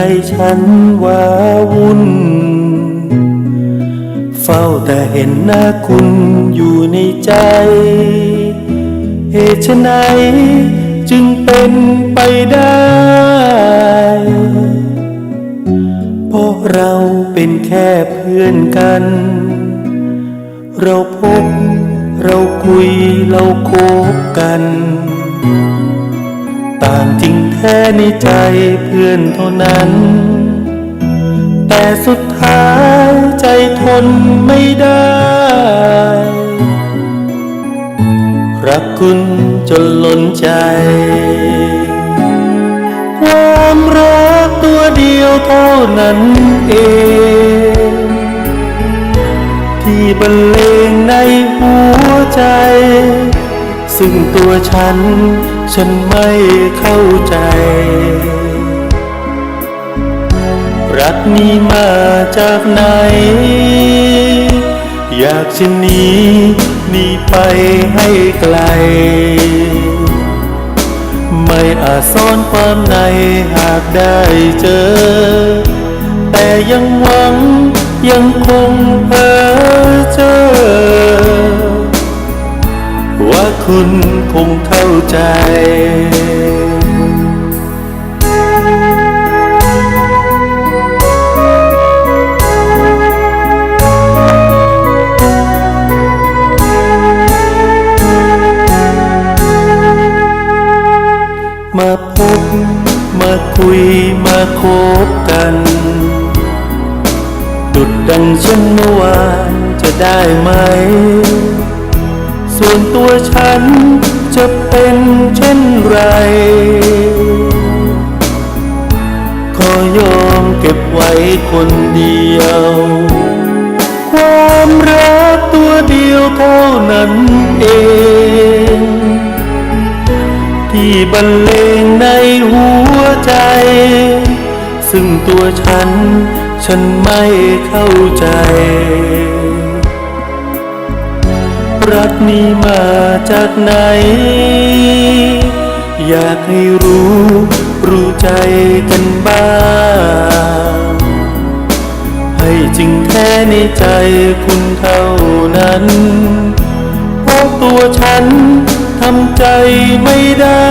ใจฉันว้าวุ่น เฝ้าแต่เห็นหน้าคุณอยู่ในใจ เหตุไฉนจึงเป็นไปได้ เพราะเราเป็นแค่เพื่อนกัน เราพบ เราคุยเราคบกัน แท้ในใจเพื่อนเท่านั้น แต่สุดท้ายใจทนไม่ได้ รักคุณจนล้นใจ ความรักตัวเดียวเท่านั้นเอง ที่บรรเลงในหัวใจ ซึ่งตัวฉัน ฉันไม่เข้าใจ รักนี้มาจากไหน อยากจะหนีหนีไปให้ไกล ไม่อาจซ่อนความในหากได้เจอ แต่ยังหวังยังคงเพ้อเจอ คุณคงเข้าใจมาพบมาคุยมาคบกัน ดุดดังเช่นเมื่อวานจะได้ไหม ส่วนตัวฉันจะเป็นเช่นไร ขอยอมเก็บไว้คนเดียว ความรักตัวเดียวเท่านั้นเอง ที่บรรเลงในหัวใจ ซึ่งตัวฉันฉันไม่เข้าใจ นี้มาจากไหน อยากให้รู้ รู้ใจกันบ้าง ให้จริงแท้ในใจคุณเท่านั้นเพราะตัวฉันทำใจไม่ได้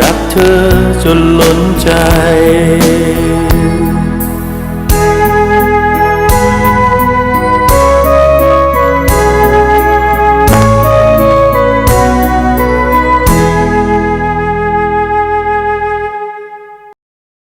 รักเธอจนล้นใจ